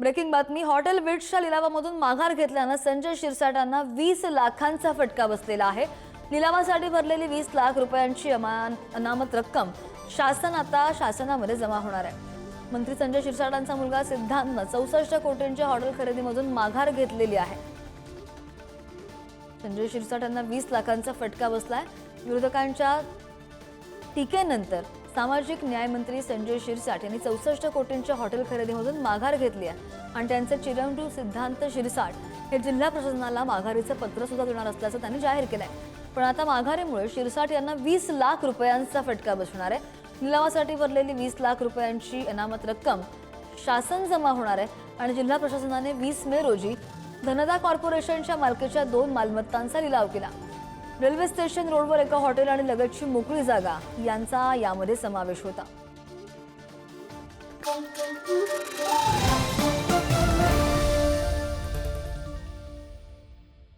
Breaking बातमी hotel विट्सच्या लिलावामधून माघार घेतल्यानं संजय शिरसाटांना वीस लाखांचा फटका बसलेला आहे. लिलावासाठी भरलेली वीस लाख रुपयांची अमान अनामत रक्कम शासन आता शासनामध्ये जमा होणार आहे. मंत्री संजय शिरसाटांचा मुलगा सिद्धांतनं चौसष्ट कोटींच्या हॉटेल खरेदीमधून माघार घेतलेली आहे. संजय शिरसाटांना वीस लाखांचा फटका बसलाय. विरोधकांच्या टीकेनंतर सामाजिक न्यायमंत्री संजय शिरसाट यांनी चौसष्ट कोटींच्या हॉटेल खरेदीमधून माघार घेतली आहे. आणि त्यांचे चिरंजीव सिद्धांत शिरसाट हे जिल्हा प्रशासनाला माघारीचं पत्र सुद्धा देणार असल्याचं त्यांनी जाहीर केलं आहे पण आता माघारीमुळे शिरसाट यांना वीस लाख रुपयांचा फटका बसणार आहे. लिलावासाठी भरलेली वीस लाख रुपयांची अनामत रक्कम शासन जमा होणार आहे. आणि जिल्हा प्रशासनाने वीस मे रोजी धनदा कॉर्पोरेशनच्या मालकीच्या दोन मालमत्तांचा लिलाव केला. रेल्वे स्टेशन रोडवर एका हॉटेल आणि लगतची मोकळी जागा यांचा यामध्ये समावेश होता.